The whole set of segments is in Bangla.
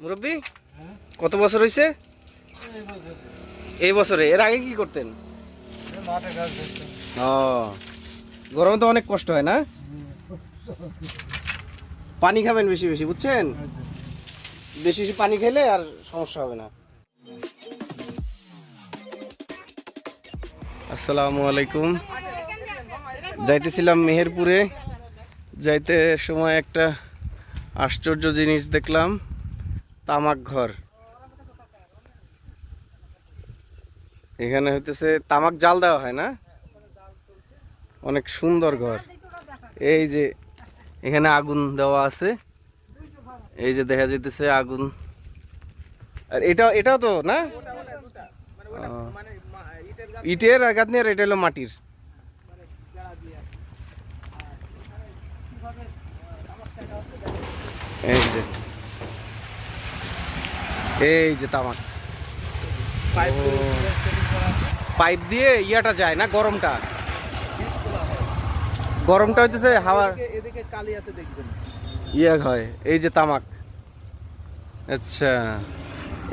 মুরব্বী কত বছর হয়েছে এই বছরে। এর আগে কি করতেন? ও গরমে তো অনেক কষ্ট হয় না? পানি খাবেন বেশি বেশি বুঝছেন? বেশি বেশি পানি খেলে আর সমস্যা হবে না। আসসালামু আলাইকুম। যাইতেছিলাম মেহেরপুরে। যাইতে সময় একটা আশ্চর্য জিনিস দেখলাম। তামাক ঘর। এখানে হইতেছে তামাক জাল দেওয়া হয় না? অনেক সুন্দর ঘর। এই যে এখানে আগুন দেওয়া আছে। এই যে দেখা যাইতেছে আগুন। আর এটা, এটাও তো না? ইটের আর নিয়ে আর এটা হলো মাটির। এই যে। এই যে তামাক। পাইপ দিয়ে ইয়াটা যায় না গরমটা? গরমটা হইতেছে হাওয়ার এদিকে কালি আছে দেখবেন। ইয়া হয় এই যে তামাক। আচ্ছা।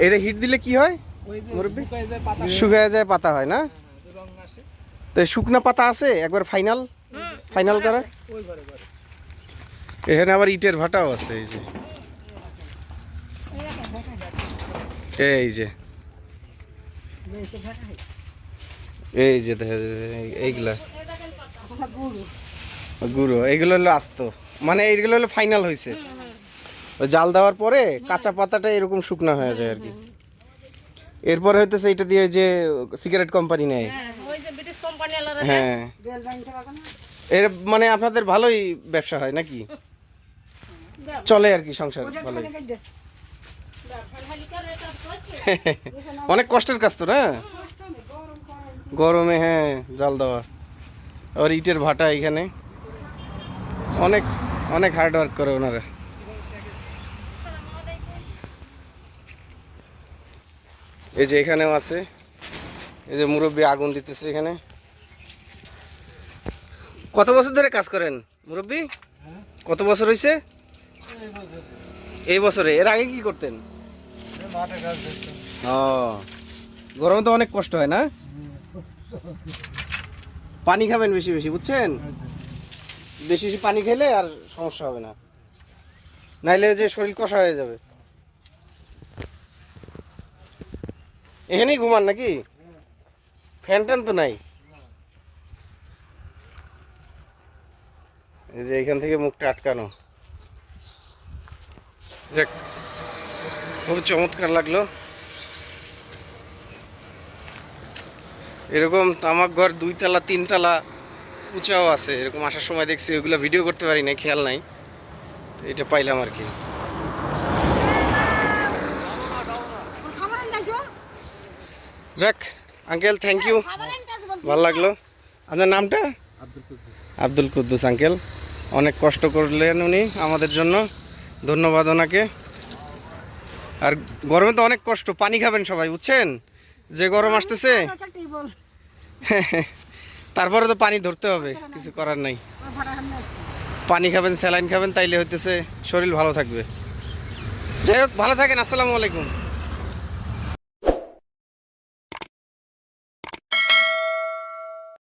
এটা হিট দিলে কি হয়? শুকায় যায় পাতা। যায় পাতা হয় না? তো শুকনা পাতা আছে? একবার ফাইনাল ফাইনাল করা? এখানে আবার ইটের ভাটাও আছে এই যে। এই যে। এই যে দেখা এইগুলা। গুঁড়ো। এইগুলো হলো আস্ত। মানে এইগুলো হলো ফাইনাল হয়েছে জাল দেওয়ার পরে কাঁচা পাতাটা এরকম শুকনা হয়ে যায় আর কি। এরপরে হইতেছে এটা দিয়ে যে সিগারেট কোম্পানি নেয়। হ্যাঁ। এর মানে আপনাদের ভালোই ব্যবসা হয় নাকি? চলে আর কি সংসার, ভালোই। অনেক কষ্টের কাজ তো না? গরমে হ্যাঁ জাল দেওয়া আর ইটের ভাটা এখানে। অনেক অনেক হার্ড ওয়ার্ক করে ওনারা। এই যে এখানেও আছে। এই যে মুরব্বী আগুন দিতেছে এখানে। কত বছর ধরে কাজ করেন মুরব্বী? কত বছর হয়েছে এই বছরে। এর আগে কি করতেন? ও, গরমে তো অনেক কষ্ট হয় না? পানি খাবেন বেশি বেশি, বুঝছেন? বেশি বেশি পানি খেলে আর সমস্যা হবে না। নাইলে যে শরীর কষা হয়ে যাবে। এখানেই ঘুমান নাকি? ফ্যান ট্যান তো নাই? এই যে এখান থেকে মুখটা আটকানো। যাক খুব চমৎকার লাগল। এরকম তামাক ঘর দুই তালা তিন তালা উঁচাও আছে এরকম আসার সময় দেখছি ওইগুলো ভিডিও করতে পারি না খেয়াল নাই। তো এটা পাইলাম আর কি। যাক আঙ্কেল থ্যাংক ইউ ভালো লাগল। আপনার নামটা? আব্দুল কুদ্দুস। আঙ্কেল অনেক কষ্ট করলেন উনি আমাদের জন্য। ধন্যবাদ ওনাকে। আর গরমে তো অনেক কষ্ট পানি খাবেন সবাই বুঝছেন? যে গরম আসতেছে। তারপরে তো পানি ধরতে হবে কিছু করার নাই। পানি খাবেন স্যালাইন খাবেন তাইলে হইতেছে শরীর ভালো থাকবে। যাই হোক ভালো থাকেন আসসালামু আলাইকুম।